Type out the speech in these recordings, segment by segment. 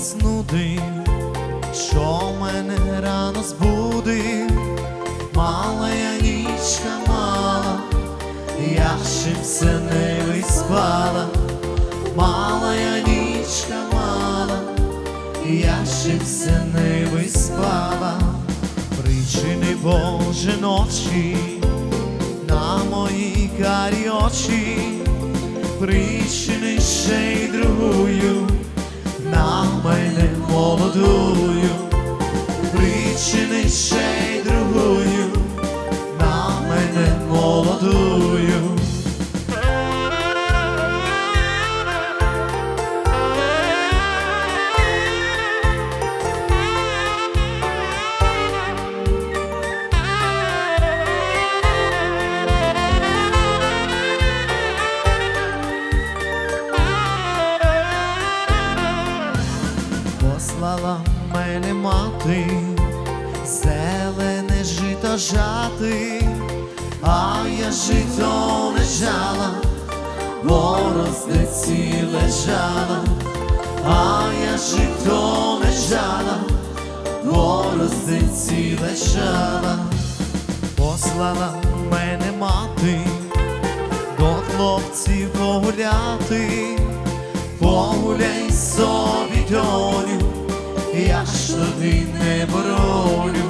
з нуди, що мене рано збуди, мала я нічка мала, я ще все не виспала, мала я нічка мала, я ще все не виспала, причини Боже ночі на мої карі очі, причини ще й другую молодую, причини ще Послала мене мати, зелене жито жати, а я жито не жала, борозниці лежала, а я жито не жала, борозниці лежала, послала мене мати, до хлопців погуляти. Погуляй собі доню, я ж тобі не бороню.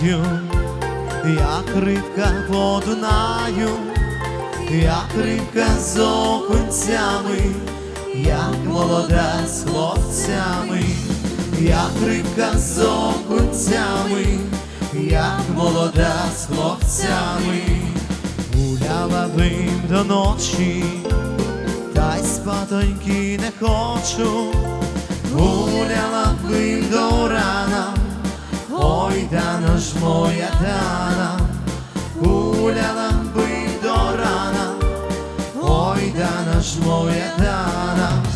Гуляю, як рибка по Дунаю, як рибка з окунцями, як молода з хлопцями, як рибка з окунцями, як молода з хлопцями, гуляла бим до ночі, та й спатоньки не хочу. Гуляла б до рана, ой, дана ж моя дана, гуляла би до рана, ой, дана ж моя дана.